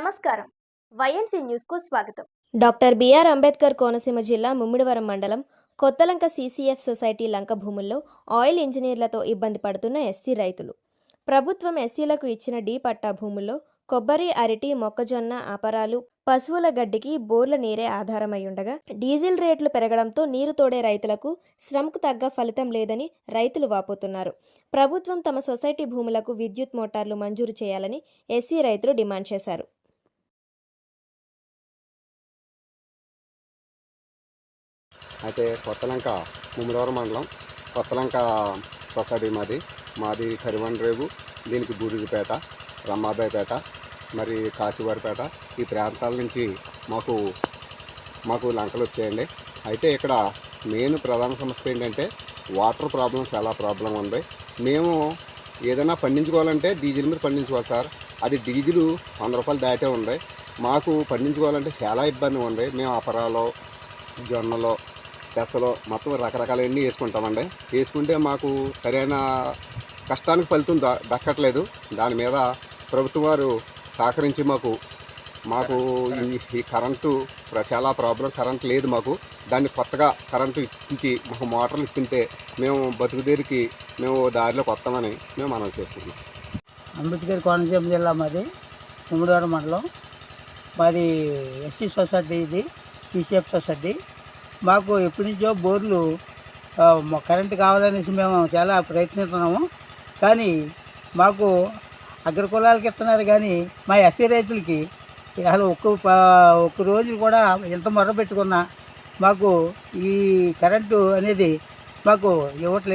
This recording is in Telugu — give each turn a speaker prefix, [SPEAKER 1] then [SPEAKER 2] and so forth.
[SPEAKER 1] నమస్కారం. వైఎన్సీ న్యూస్కు స్వాగతం.
[SPEAKER 2] డాక్టర్ బిఆర్ అంబేద్కర్ కోనసీమ జిల్లా ముమ్మిడివరం మండలం కొత్తలంక సీసీఎఫ్ సొసైటీ లంక భూముల్లో ఆయిల్ ఇంజనీర్లతో ఇబ్బంది పడుతున్న ఎస్సీ రైతులు. ప్రభుత్వం ఎస్సీలకు ఇచ్చిన డి పట్టా భూముల్లో కొబ్బరి అరటి మొక్కజొన్న అపరాలు పశువుల గడ్డికి బోర్ల నీరే ఆధారమై ఉండగా డీజిల్ రేట్లు పెరగడంతో నీరు తోడే రైతులకు శ్రమకు తగ్గ ఫలితం లేదని రైతులు వాపోతున్నారు. ప్రభుత్వం తమ సొసైటీ భూములకు విద్యుత్ మోటార్లు మంజూరు చేయాలని ఎస్సీ రైతులు డిమాండ్ చేశారు.
[SPEAKER 3] అయితే కొత్తలంక ముమ్మడివరం మండలం కొత్తలంక సొసైటీ మాది. మాది కరివన్ రేవు దీనికి బూడిదిపేట రమ్మాబాయిపేట మరి కాశీవారిపేట. ఈ ప్రాంతాల నుంచి మాకు మాకు లంకలు వచ్చాయండి. అయితే ఇక్కడ మెయిన్ ప్రధాన సమస్య ఏంటంటే వాటర్ ప్రాబ్లం చాలా ప్రాబ్లం ఉంది. మేము ఏదైనా పండించుకోవాలంటే డీజిల్ మీద పండించుకోవాలి సార్. అది డీజిల్ వంద రూపాయలు దాటే ఉంది. మాకు పండించుకోవాలంటే చాలా ఇబ్బంది ఉంది. మేము అపరాలో జొన్నలో పెసలు మొత్తం రకరకాలన్నీ వేసుకుంటామండి? వేసుకుంటే మాకు సరైన కష్టానికి ఫలితం ద దక్కట్లేదు. దాని మీద ప్రభుత్వం వారు సహకరించి మాకు మాకు ఈ- కరెంటు చాలా ప్రాబ్లం కరెంట్ లేదు మాకు. దాన్ని కొత్తగా కరెంటు ఇప్పించి మాకు మోటార్లు ఇప్పింటే మేము బతుకుదేరికి మేము దారిలోకి వస్తామని మేము మనం చేస్తున్నాం.
[SPEAKER 4] అంబేద్కర్ కోనసీమ జిల్లా మాది కుమ్మడివారం మండలం. మాది ఎస్సీ సొసైటీ ఇది సిసిఎఫ్ సొసైటీ. మాకు ఎప్పటి నుంచో బోర్లు కరెంటు కావాలనేసి మేము చాలా ప్రయత్నిస్తున్నాము. కానీ మాకు అగ్రకులాలకి ఇస్తున్నారు కానీ మా ఎస్సీ రైతులకి అసలు ఒక్క ఒక్క రోజు కూడా ఎంత మొర పెట్టుకున్నా మాకు ఈ కరెంటు అనేది మాకు ఇవ్వట్లేదు.